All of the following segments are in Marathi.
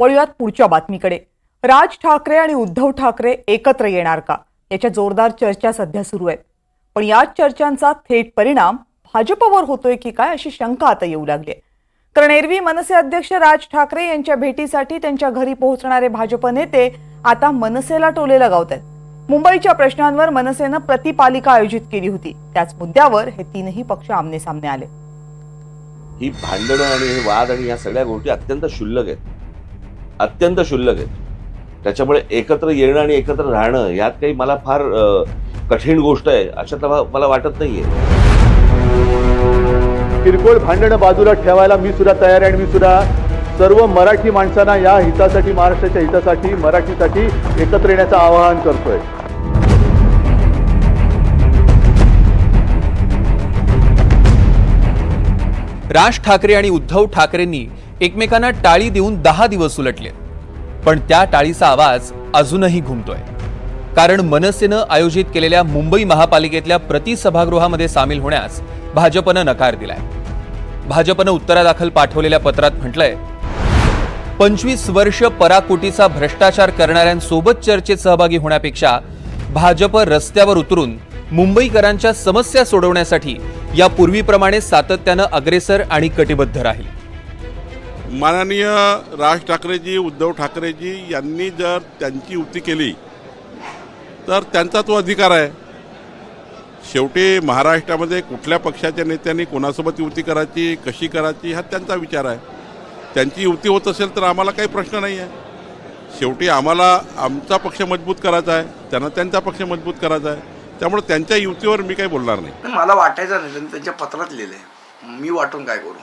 वळूयात पुढच्या बातमीकडे. राज ठाकरे आणि उद्धव ठाकरे एकत्र येणार का? याच्या जोरदार चर्चा सध्या सुरू आहेत. पण या चर्चांचा थेट परिणाम भाजपवर होतोय की काय अशी शंका आता येऊ लागली आहे. कारण एरवी मनसे अध्यक्ष राज ठाकरे यांच्या भेटीसाठी त्यांच्या घरी पोहोचणारे भाजप नेते आता मनसेला टोले लगावत आहेत मुंबईच्या प्रश्नांवर मनसेनं प्रतिपालिका आयोजित केली होती. त्याच मुद्द्यावर हे तीनही पक्ष आमने सामने आले. ही भांडणं आणि हे वाद आणि या सगळ्या गोष्टी अत्यंत क्षुल्लक आहेत. अत्यंत क्षुल्लक आहेत त्याच्यामुळे एकत्र येणं आणि एकत्र राहणं यात काही मला फार कठीण गोष्ट आहे अशातला भा- मला वाटत नाहीये. किरकोळ भांडणं बाजूला ठेवायला मी सुद्धा तयार आहे आणि मी सुद्धा सर्व मराठी माणसांना या हितासाठी महाराष्ट्राच्या हितासाठी मराठीसाठी एकत्र येण्याचं आवाहन करतोय. राज ठाकरे आणि उद्धव ठाकरेंनी एकमेकांना टाळी देऊन दहा दिवस उलटले. पण त्या टाळीचा आवाज अजूनही घुमतोय. कारण मनसेनं आयोजित केलेल्या मुंबई महापालिकेतल्या प्रति सभागृहामध्ये सामील होण्यास भाजपनं नकार दिलाय. भाजपनं उत्तरादाखल पाठवलेल्या पत्रात म्हटलंय पंचवीस वर्ष पराकोटीचा भ्रष्टाचार करणाऱ्यांसोबत चर्चेत सहभागी होण्यापेक्षा भाजप रस्त्यावर उतरून मुंबईकरांच्या समस्या सोडवण्यासाठी यापूर्वीप्रमाणे सातत्यानं अग्रेसर आणि कटिबद्ध राहील. माननीय राज ठाकरेजी उद्धव ठाकरेजी यांनी जर त्यांची युती केली तर त्यांचा तो अधिकार आहे. शेवटी महाराष्ट्रामध्ये कुठल्या पक्षाच्या नेत्यांनी कोणासोबत युती करायची कशी करायची हा त्यांचा विचार आहे. त्यांची युती होत असेल तर आम्हाला काही प्रश्न नाही आहे. शेवटी आम्हाला आमचा पक्ष मजबूत करायचा आहे त्यांना त्यांचा पक्ष मजबूत करायचा आहे. त्यामुळे त्यांच्या युतीवर मी काही बोलणार नाही. मला वाटायचं नाही त्यांच्या पत्रात लिहिलंय. मी वाटून काय करू?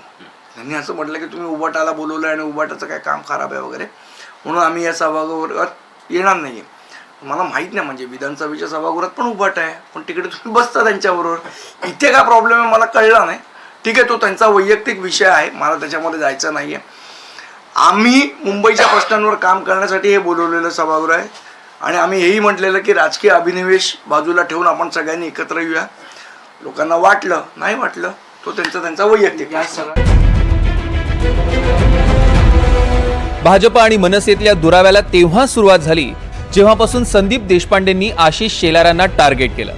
त्यांनी असं म्हटलं की तुम्ही उबाटाला बोलवलं आणि उबाटाचं काय काम खराब आहे वगैरे म्हणून आम्ही या सभागृहात येणार नाही मला माहीत नाही म्हणजे विधानसभेच्या सभागृहात पण उबाट आहे पण तिकडे तुम्ही बसता त्यांच्याबरोबर. इथे काय प्रॉब्लेम आहे मला कळला नाही. ठीक आहे तो त्यांचा वैयक्तिक विषय आहे मला त्याच्यामध्ये जायचं नाही आहे आम्ही मुंबईच्या प्रश्नांवर काम करण्यासाठी हे बोलवलेलं सभागृह आहे. आणि आम्ही हेही म्हटलेलं की राजकीय अभिनिवेश बाजूला ठेवून आपण सगळ्यांनी एकत्र येऊया. लोकांना वाटलं नाही वाटलं तो त्यांचा त्यांचा वैयक्तिक विषय. भाजप आणि मनसेतल्या दुराव्याला तेव्हा सुरुवात झाली जेव्हापासून संदीप देशपांडेंनी आशिष शेलारांना टार्गेट केलं.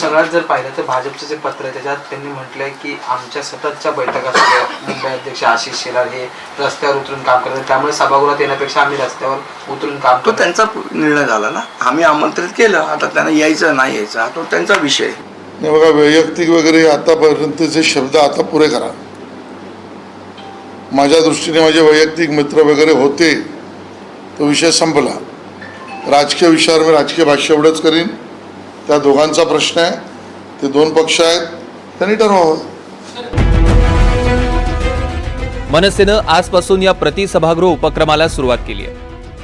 सगळ्यात जर पाहिलं तर भाजपचं जे पत्र आहे त्याच्यात त्यांनी म्हटलंय की आमच्या सततच्या बैठका. मुंबई अध्यक्ष आशिष शेलार हे रस्त्यावर उतरून काम करतात. त्यामुळे सभागृहात येण्यापेक्षा आम्ही रस्त्यावर उतरून काम तो करतो. त्यांचा निर्णय झाला ना. आम्ही आमंत्रित केलं. आता त्यांना यायचं नाही यायचं हा तो त्यांचा विषय बघा वैयक्तिक वगैरे आतापर्यंतचे शब्द आता पुरे करा. माझ्या दृष्टीने माझे वैयक्तिक मित्र वगैरे होते तो विषय संपला. राजकीय विषयावर मी राजकीय भाष्य एवढंच करीन. त्या दोघांचा प्रश्न आहे ते दोन पक्ष आहेत त्यांनी ठरवावं मनसेनं आजपासून या प्रतिसभागृह उपक्रमाला सुरुवात केली आहे.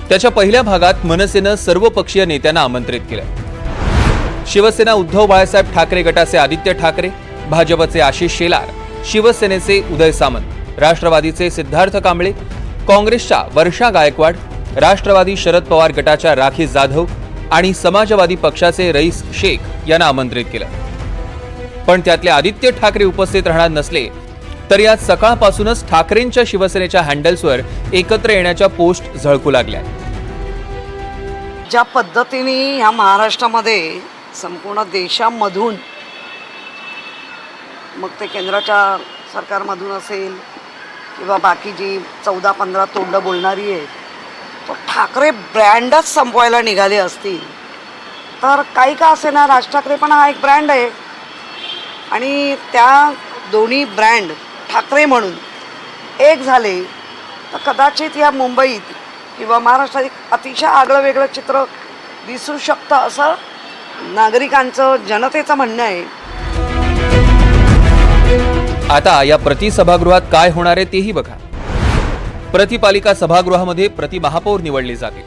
त्याच्या पहिल्या भागात मनसेनं सर्व पक्षीय नेत्यांना आमंत्रित केलं शिवसेना उद्धव बाळासाहेब ठाकरे गटाचे आदित्य ठाकरे भाजपचे आशिष शेलार शिवसेनेचे उदय सामंत राष्ट्रवादीचे सिद्धार्थ कांबळे काँग्रेसच्या वर्षा गायकवाड राष्ट्रवादी शरद पवार गटाच्या राखी जाधव आणि समाजवादी पक्षाचे रईस शेख यांना आमंत्रित केलं. पण त्यातले आदित्य ठाकरे उपस्थित राहणार नसले तर यात सकाळपासूनच ठाकरेंच्या शिवसेनेच्या हँडल्सवर एकत्र येण्याच्या पोस्ट झळकू लागल्या. ज्या पद्धतीने ह्या महाराष्ट्रामध्ये संपूर्ण देशामधून मग ते केंद्राच्या सरकारमधून असेल किंवा बाकी जी चौदा पंधरा तोंड बोलणारी आहे तो ठाकरे ब्रँडच संपवायला निघाले असतील. तर काही का असे ना राज ठाकरे पण हा एक ब्रँड आहे. आणि त्या दोन्ही ब्रँड ठाकरे म्हणून एक झाले तर कदाचित या मुंबईत किंवा महाराष्ट्रात एक अतिशय आगळं वेगळं चित्र दिसू शकतं असं नागरिकांचं जनतेचं म्हणणं आहे. आता या प्रतिसभागृहात काय होणार आहे तेही बघा. प्रतिपालिका सभागृहामध्ये प्रतिमहापौर निवडले प्रति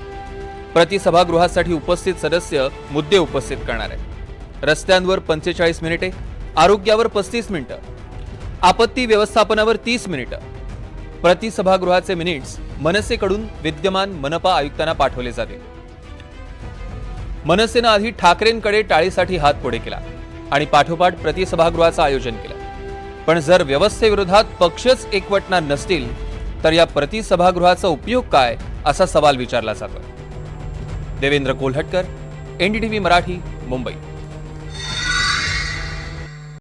प्रतिसभागृहासाठी उपस्थित सदस्य मुद्दे उपस्थित करणार आहेत. रस्त्यांवर पंचेचाळीस मिनिटे आरोग्यावर पस्तीस मिनिटं आपत्ती व्यवस्थापनावर तीस मिनिटं. प्रतिसभागृहाचे मिनिट्स मनसेकडून विद्यमान मनपा आयुक्तांना पाठवले जातील. मनसेनं आधी ठाकरेंकडे टाळीसाठी हात पुढे केला आणि पाठोपाठ प्रतिसभागृहाचं आयोजन केलं. पण जर व्यवस्थेविरोधात पक्षच एकवटणार नसतील तर या प्रति सभागृहाचा उपयोग काय असा सवाल विचारला जातो देवेंद्र कोल्हटकर एनडीटीव्ही मराठी मुंबई.